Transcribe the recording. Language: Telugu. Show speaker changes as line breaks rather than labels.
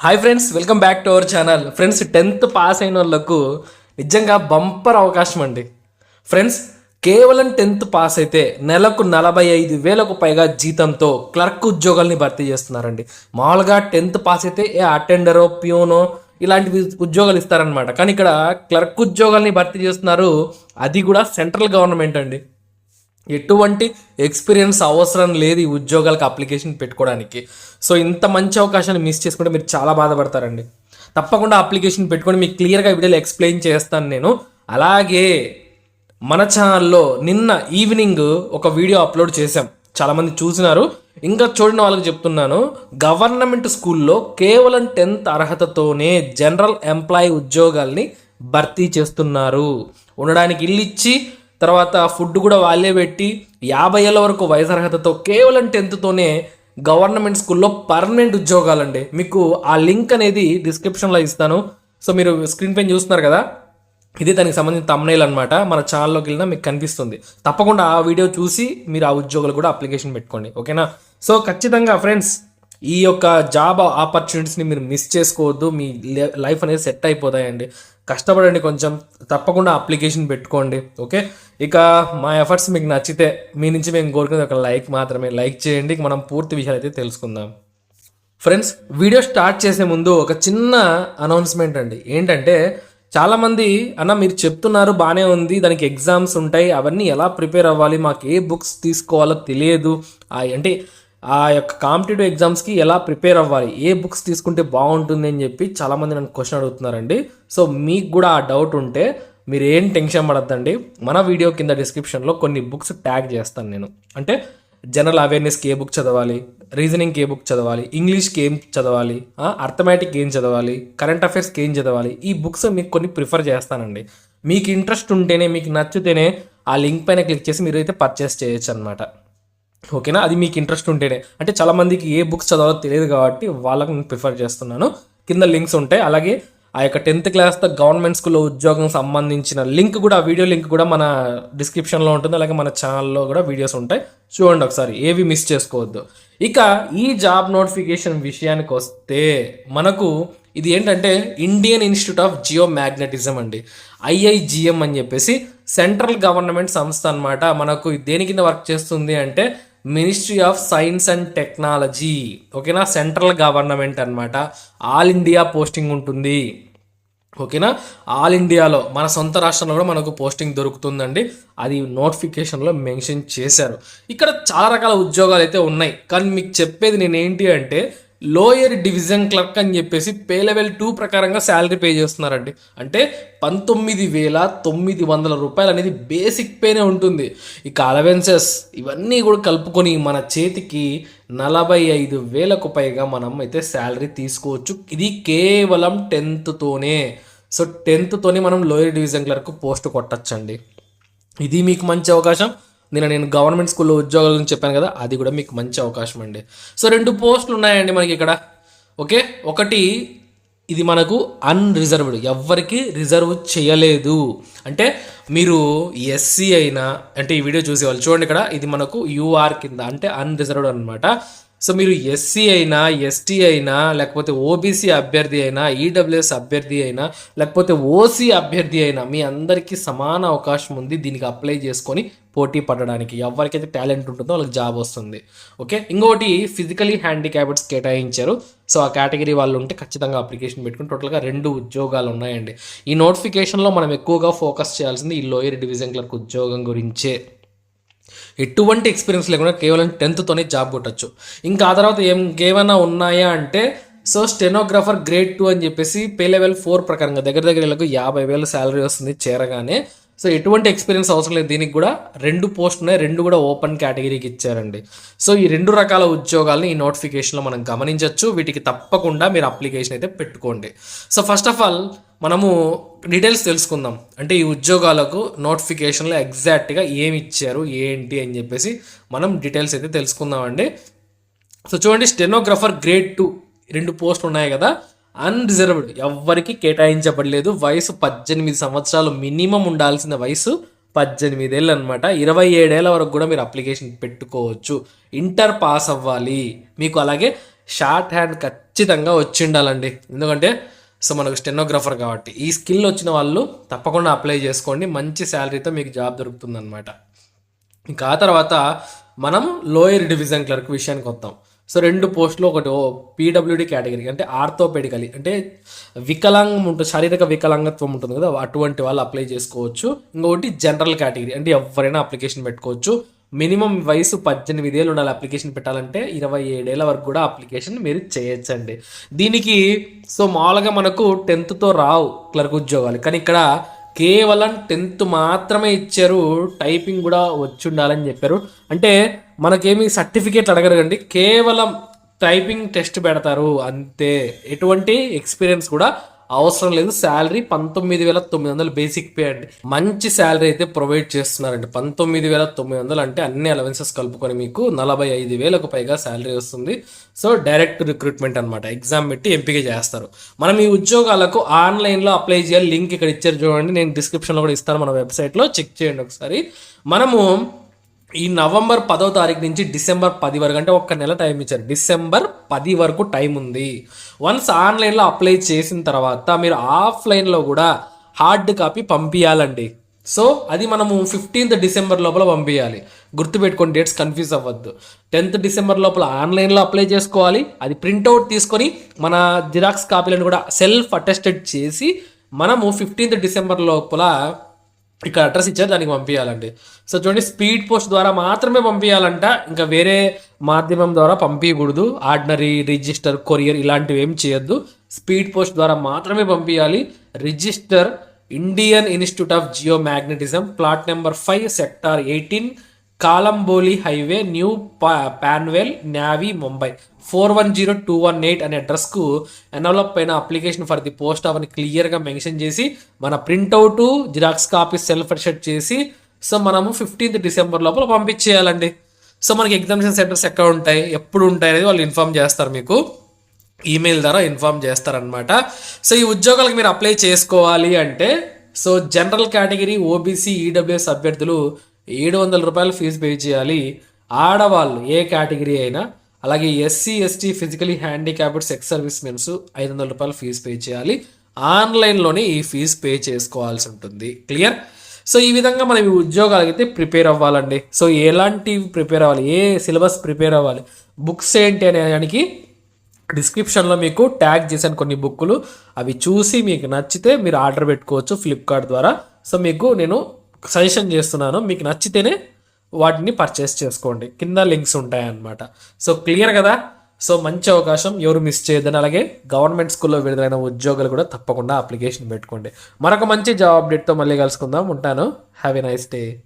Hi friends welcome back to our channel friends tenth pass అయిన వాళ్ళకు నిజంగా బంపర్ అవకాశం అండి. ఫ్రెండ్స్ కేవలం టెన్త్ పాస్ అయితే నెలకు నలభై ఐదు వేలకు పైగా జీతంతో క్లర్క్ ఉద్యోగాల్ని భర్తీ చేస్తున్నారండి. మామూలుగా టెన్త్ పాస్ అయితే ఏ అటెండరో ప్యూనో ఇలాంటి ఉద్యోగాలు ఇస్తారనమాట కానీ ఇక్కడ క్లర్క్ ఉద్యోగాల్ని భర్తీ చేస్తున్నారు అది కూడా సెంట్రల్ గవర్నమెంట్ అండి. ఎటువంటి ఎక్స్పీరియన్స్ అవసరం లేదు ఈ ఉద్యోగాలకు అప్లికేషన్ పెట్టుకోవడానికి. సో ఇంత మంచి అవకాశాన్ని మిస్ చేసుకుంటే మీరు చాలా బాధపడతారండి. తప్పకుండా అప్లికేషన్ పెట్టుకొని మీకు క్లియర్గా వీడియోలో ఎక్స్ప్లెయిన్ చేస్తాను నేను. అలాగే మన ఛానల్లో నిన్న ఈవినింగ్ ఒక వీడియో అప్లోడ్ చేశాం. చాలామంది చూసినారు. ఇంకా చూడని వాళ్ళకి చెప్తున్నాను. గవర్నమెంట్ స్కూల్లో కేవలం టెన్త్ అర్హతతోనే జనరల్ ఎంప్లాయీ ఉద్యోగాల్ని భర్తీ చేస్తున్నారు. ఉండడానికి ఇల్లు ఇచ్చి తర్వాత ఫుడ్ కూడా వాళ్ళే పెట్టి యాభై ఏళ్ళ వరకు వయసు అర్హతతో కేవలం టెన్త్తోనే గవర్నమెంట్ స్కూల్లో పర్మనెంట్ ఉద్యోగాలండి. మీకు ఆ లింక్ అనేది డిస్క్రిప్షన్లో ఇస్తాను. సో మీరు స్క్రీన్ పైన చూస్తున్నారు కదా? ఇది దానికి సంబంధించిన తమ్నైల్ అనమాట మన ఛానల్లోకి వెళ్ళినా మీకు కనిపిస్తుంది. తప్పకుండా ఆ వీడియో చూసి మీరు ఆ ఉద్యోగాలు కూడా అప్లికేషన్ పెట్టుకోండి. ఓకేనా? సో ఖచ్చితంగా ఫ్రెండ్స్ ఈ యొక్క జాబ్ ఆపర్చునిటీస్ని మీరు మిస్ చేసుకోవద్దు. మీ లైఫ్ అనేది సెట్ అయిపోతాయండి. కష్టపడండి కొంచెం. తప్పకుండా అప్లికేషన్ పెట్టుకోండి. ఓకే ఇక మా ఎఫర్ట్స్ మీకు నచ్చితే మీ నుంచి మేము కోరుకునేది ఒక లైక్ మాత్రమే. లైక్ చేయండి. మనం పూర్తి విషయాలు అయితే తెలుసుకుందాం. ఫ్రెండ్స్ వీడియో స్టార్ట్ చేసే ముందు ఒక చిన్న అనౌన్స్మెంట్ అండి. ఏంటంటే చాలామంది అన్న మీరు చెప్తున్నారు బాగానే ఉంది. దానికి ఎగ్జామ్స్ ఉంటాయి. అవన్నీ ఎలా ప్రిపేర్ అవ్వాలి? మాకు ఏ బుక్స్ తీసుకోవాలో తెలియదు. అంటే ఆ యొక్క కాంపిటేటివ్ ఎగ్జామ్స్కి ఎలా ప్రిపేర్ అవ్వాలి? ఏ బుక్స్ తీసుకుంటే బాగుంటుంది అని చెప్పి చాలామంది నన్ను క్వశ్చన్ అడుగుతున్నారండి. సో మీకు కూడా ఆ డౌట్ ఉంటే మీరు ఏం టెన్షన్ పడద్దండి. మన వీడియో కింద డిస్క్రిప్షన్లో కొన్ని బుక్స్ ట్యాగ్ చేస్తాను నేను. అంటే జనరల్ అవేర్నెస్కి ఏ బుక్ చదవాలి? రీజనింగ్కి ఏ బుక్ చదవాలి? ఇంగ్లీష్కి ఏం చదవాలి? అర్థమెటిక్ ఏం చదవాలి? కరెంట్ అఫైర్స్కి ఏం చదవాలి? ఈ బుక్స్ మీకు కొన్ని ప్రిఫర్ చేస్తానండి. మీకు ఇంట్రెస్ట్ ఉంటేనే మీకు నచ్చితేనే ఆ లింక్ పైన క్లిక్ చేసి మీరు అయితే పర్చేస్ చేయొచ్చు అనమాట ఓకేనా? అది మీకు ఇంట్రెస్ట్ ఉంటేనే. అంటే చాలా మందికి ఏ బుక్స్ చదవాలో తెలియదు కాబట్టి వాళ్ళకు నేను ప్రిఫర్ చేస్తున్నాను. కింద లింక్స్ ఉంటాయి. అలాగే ఆ యొక్క టెన్త్ క్లాస్తో గవర్నమెంట్ స్కూల్లో ఉద్యోగం సంబంధించిన లింక్ కూడా వీడియో లింక్ కూడా మన డిస్క్రిప్షన్లో ఉంటుంది. అలాగే మన ఛానల్లో కూడా వీడియోస్ ఉంటాయి. చూడండి ఒకసారి. ఏవి మిస్ చేసుకోవద్దు. ఇక ఈ జాబ్ నోటిఫికేషన్ విషయానికి వస్తే మనకు ఇది ఏంటంటే Indian Institute of Geomagnetism అండి. ఐఐజిఎం అని చెప్పేసి సెంట్రల్ గవర్నమెంట్ సంస్థ అనమాట మనకు దేని కింద వర్క్ చేస్తుంది అంటే ministry of science and technology ఓకేనా? సెంట్రల్ గవర్నమెంట్ అనమాట ఆల్ ఇండియా పోస్టింగ్ ఉంటుంది. ఓకేనా? ఆల్ ఇండియాలో మన సొంత రాష్ట్రంలో కూడా మనకు పోస్టింగ్ దొరుకుతుందండి. అది నోటిఫికేషన్లో మెన్షన్ చేశారు. ఇక్కడ చాలా రకాల ఉద్యోగాలు అయితే ఉన్నాయి. కానీ మీకు చెప్పేది నేను ఏంటి అంటే లోయర్ డివిజన్ క్లర్క్ అని చెప్పేసి పే లెవెల్ టూ ప్రకారంగా శాలరీ పే చేస్తున్నారండి. అంటే పంతొమ్మిది వేల తొమ్మిది వందల రూపాయలు అనేది బేసిక్ పేనే ఉంటుంది. ఇక అలవెన్సెస్ ఇవన్నీ కూడా కలుపుకొని మన చేతికి నలభై ఐదు వేలకు పైగా మనం అయితే శాలరీ తీసుకోవచ్చు. ఇది కేవలం టెన్త్తోనే సో టెన్త్తోనే మనం లోయర్ డివిజన్ క్లర్క్ పోస్ట్ కొట్టచ్చండి. ఇది మీకు మంచి అవకాశం. నేను నేను గవర్నమెంట్ స్కూల్లో ఉద్యోగాల గురించి చెప్పాను కదా అది కూడా మీకు మంచి అవకాశం అండి. సో రెండు పోస్టులు ఉన్నాయండి మనకి ఇక్కడ. ఓకే? ఒకటి ఇది మనకు అన్రిజర్వ్డ్ ఎవరికి రిజర్వ్ చేయలేదు. అంటే మీరు ఎస్సీ అయినా అంటే ఈ వీడియో చూసేవాళ్ళు చూడండి ఇక్కడ ఇది మనకు యూఆర్ కింద అంటే అన్రిజర్వ్డ్ అనమాట సో మీరు ఎస్సీ అయినా ఎస్టీ అయినా లేకపోతే ఓబీసీ అభ్యర్థి అయినా ఈడబ్ల్యూఎస్ అభ్యర్థి అయినా లేకపోతే ఓసీ అభ్యర్థి అయినా మీ అందరికీ సమాన అవకాశం ఉంది. దీనికి అప్లై చేసుకొని పోటీ పడడానికి ఎవరికైతే టాలెంట్ ఉంటుందో వాళ్ళకి జాబ్ వస్తుంది. ఓకే? ఇంకోటి ఫిజికలీ హ్యాండిక్యాప్డ్స్ కేటాయించారు. సో ఆ కేటగిరీ వాళ్ళు ఉంటే ఖచ్చితంగా అప్లికేషన్ పెట్టుకుని టోటల్గా రెండు ఉద్యోగాలు ఉన్నాయండి. ఈ నోటిఫికేషన్లో మనం ఎక్కువగా ఫోకస్ చేయాల్సింది ఈ లోయర్ డివిజన్ క్లర్క్ ఉద్యోగం గురించే. ఎటువంటి ఎక్స్పీరియన్స్ లేకుండా కేవలం టెన్త్తోనే జాబ్ కొట్టచ్చు. ఇంకా ఆ తర్వాత ఏం ఏమైనా ఉన్నాయా అంటే సో స్టెనోగ్రాఫర్ గ్రేడ్ టూ అని చెప్పేసి పే లెవెల్ ఫోర్ ప్రకారంగా దగ్గర దగ్గర వీళ్ళకు యాభై వేల శాలరీ వస్తుంది చేరగానే. సో ఎటువంటి ఎక్స్పీరియన్స్ అవసరం లేదు. దీనికి కూడా రెండు పోస్ట్ ఉన్నాయి. రెండు కూడా ఓపెన్ కేటగిరీకి ఇచ్చారండి. సో ఈ రెండు రకాల ఉద్యోగాలని ఈ నోటిఫికేషన్లో మనం గమనించవచ్చు వీటికి తప్పకుండా మీరు అప్లికేషన్ అయితే పెట్టుకోండి. సో ఫస్ట్ ఆఫ్ ఆల్ మనము డీటెయిల్స్ తెలుసుకుందాం. అంటే ఈ ఉద్యోగాలకు నోటిఫికేషన్లో ఎగ్జాక్ట్గా ఏమి ఇచ్చారు ఏంటి అని చెప్పేసి మనం డీటెయిల్స్ అయితే తెలుసుకుందామండి. సో చూడండి స్టెనోగ్రఫర్ గ్రేడ్ టూ రెండు పోస్ట్ ఉన్నాయి కదా. అన్రిజర్వ్డ్ ఎవ్వరికి కేటాయించబడలేదు. వయసు పద్దెనిమిది సంవత్సరాలు మినిమం ఉండాల్సిన వయసు పద్దెనిమిదేళ్ళు అనమాట ఇరవై ఏడేళ్ళ వరకు కూడా మీరు అప్లికేషన్ పెట్టుకోవచ్చు. ఇంటర్ పాస్ అవ్వాలి. మీకు అలాగే షార్ట్ హ్యాండ్ ఖచ్చితంగా వచ్చిండాలండి వచ్చి ఉండాలండి. ఎందుకంటే సో మనకు స్టెనోగ్రాఫర్ కాబట్టి. ఈ స్కిల్ వచ్చిన వాళ్ళు తప్పకుండా అప్లై చేసుకోండి. మంచి శాలరీతో మీకు జాబ్ దొరుకుతుంది ఇంకా ఆ తర్వాత మనం లోయర్ డివిజన్ క్లర్క్ విషయానికి వద్దాం. సో రెండు పోస్టులు ఒకటి పీడబ్ల్యూడి కేటగిరీ అంటే ఆర్థోపెడికలీ అంటే వికలాంగం ఉంటుంది శారీరక వికలాంగత్వం ఉంటుంది కదా అటువంటి వాళ్ళు అప్లై చేసుకోవచ్చు. ఇంకొకటి జనరల్ కేటగిరీ అంటే ఎవరైనా అప్లికేషన్ పెట్టుకోవచ్చు. మినిమం వయసు పద్దెనిమిది ఏళ్ళు ఉండాలి అప్లికేషన్ పెట్టాలంటే ఇరవై ఏడేళ్ళ వరకు కూడా అప్లికేషన్ మీరు చేయొచ్చండి. దీనికి సో మామూలుగా మనకు టెన్త్తో రావు క్లర్క్ ఉద్యోగాలు కానీ ఇక్కడ కేవలం టెన్త్ మాత్రమే ఇచ్చారు టైపింగ్ కూడా వచ్చి ఉండాలని చెప్పారు. అంటే మనకేమి సర్టిఫికేట్ అడగరండి కేవలం టైపింగ్ టెస్ట్ పెడతారు. అంతే. ఎటువంటి ఎక్స్పీరియన్స్ కూడా అవసరం లేదు. శాలరీ పంతొమ్మిది వేల తొమ్మిది వందలు బేసిక్ పే అండి. మంచి శాలరీ అయితే ప్రొవైడ్ చేస్తున్నారండి. పంతొమ్మిది వేల తొమ్మిది వందలు అంటే అన్ని అలవెన్సెస్ కలుపుకొని మీకు నలభై ఐదు వేలకు పైగా శాలరీ వస్తుంది. సో డైరెక్ట్ రిక్రూట్మెంట్ అనమాట ఎగ్జామ్ పెట్టి ఎంపిక చేస్తారు. మనం ఈ ఉద్యోగాలకు ఆన్లైన్లో అప్లై చేయాలి. లింక్ ఇక్కడ ఇచ్చారు చూడండి. నేను డిస్క్రిప్షన్లో కూడా ఇస్తాను మన వెబ్సైట్లో చెక్ చేయండి ఒకసారి. మనము ఈ నవంబర్ పదో తారీఖు నుంచి డిసెంబర్ పది వరకు అంటే ఒక్క నెల టైం ఇచ్చారు. డిసెంబర్ పది వరకు టైం ఉంది. వన్స్ ఆన్లైన్లో అప్లై చేసిన తర్వాత మీరు ఆఫ్లైన్లో కూడా హార్డ్ కాపీ పంపించాలండి సో అది మనము ఫిఫ్టీన్త్ డిసెంబర్ లోపల పంపించాలి గుర్తుపెట్టుకొని డేట్స్ కన్ఫ్యూజ్ అవ్వద్దు. టెన్త్ డిసెంబర్ లోపల ఆన్లైన్లో అప్లై చేసుకోవాలి. అది ప్రింట్అవుట్ తీసుకొని మన జిరాక్స్ కాపీలను కూడా సెల్ఫ్ అటెస్టెడ్ చేసి మనము ఫిఫ్టీన్త్ డిసెంబర్ లోపల ఇక్కడ అడ్రస్ ఇచ్చారు దానికి పంపించాలండి సో చూడండి స్పీడ్ పోస్ట్ ద్వారా మాత్రమే పంపించాలంట ఇంకా వేరే మాధ్యమం ద్వారా పంపించకూడదు ఆర్డినరీ రిజిస్టర్ కొరియర్ ఇలాంటివి ఏం చేయొద్దు. స్పీడ్ పోస్ట్ ద్వారా మాత్రమే పంపించాలి register Indian Institute of Geomagnetism plot number five sector eighteen Kalamboli highway new Pa- Panvel Navi Mumbai. Four one zero two one eight అనే అడ్రస్కు ఎన్వలప్ అయిన అప్లికేషన్ ఫర్ ది పోస్ట్ అవని క్లియర్గా మెన్షన్ చేసి మన printout xerox copy self attest చేసి సో మనము ఫిఫ్టీన్త్ డిసెంబర్ లోపల పంపించేయాలండి. సో మనకి ఎగ్జామినేషన్ సెంటర్స్ ఎక్కడ ఉంటాయి ఎప్పుడు ఉంటాయి అనేది వాళ్ళు ఇన్ఫామ్ చేస్తారు మీకు. ఈమెయిల్ ద్వారా ఇన్ఫామ్ చేస్తారనమాట సో ఈ ఉద్యోగాలకు మీరు అప్లై చేసుకోవాలి అంటే so general category OBC EWS అభ్యర్థులు ఏడు వందల రూపాయలు ఫీజు పే చేయాలి. ఆడవాళ్ళు ఏ కేటగిరీ అయినా అలాగే SC ST physically handicapped ex service mens ఐదు వందల రూపాయలు ఫీజు పే చేయాలి. ఆన్లైన్లోనే ఈ ఫీజు పే చేసుకోవాల్సి ఉంటుంది. క్లియర్? సో ఈ విధంగా మనం ఈ ఉద్యోగాలకైతే అయితే ప్రిపేర్ అవ్వాలండి. సో ఎలాంటివి ప్రిపేర్ అవ్వాలి? ఏ సిలబస్ ప్రిపేర్ అవ్వాలి? బుక్స్ ఏంటి అనే దానికి డిస్క్రిప్షన్లో మీకు ట్యాగ్ చేశాను కొన్ని బుక్కులు. అవి చూసి మీకు నచ్చితే మీరు ఆర్డర్ పెట్టుకోవచ్చు ఫ్లిప్కార్ట్ ద్వారా. సో మీకు నేను సజెషన్ చేస్తున్నాను. మీకు నచ్చితేనే వాటిని పర్చేస్ చేసుకోండి. కింద లింక్స్ ఉంటాయన్నమాట. సో క్లియర్ కదా? సో మంచి అవకాశం. ఎవరు మిస్ చేయొద్దని అలాగే గవర్నమెంట్ స్కూల్లో విడుదలైన ఉద్యోగాలు కూడా తప్పకుండా అప్లికేషన్ పెట్టుకోండి. మరొక మంచి జాబ్ అప్డేట్తో మళ్ళీ కలుసుకుందాం. ఉంటాను. Have a nice day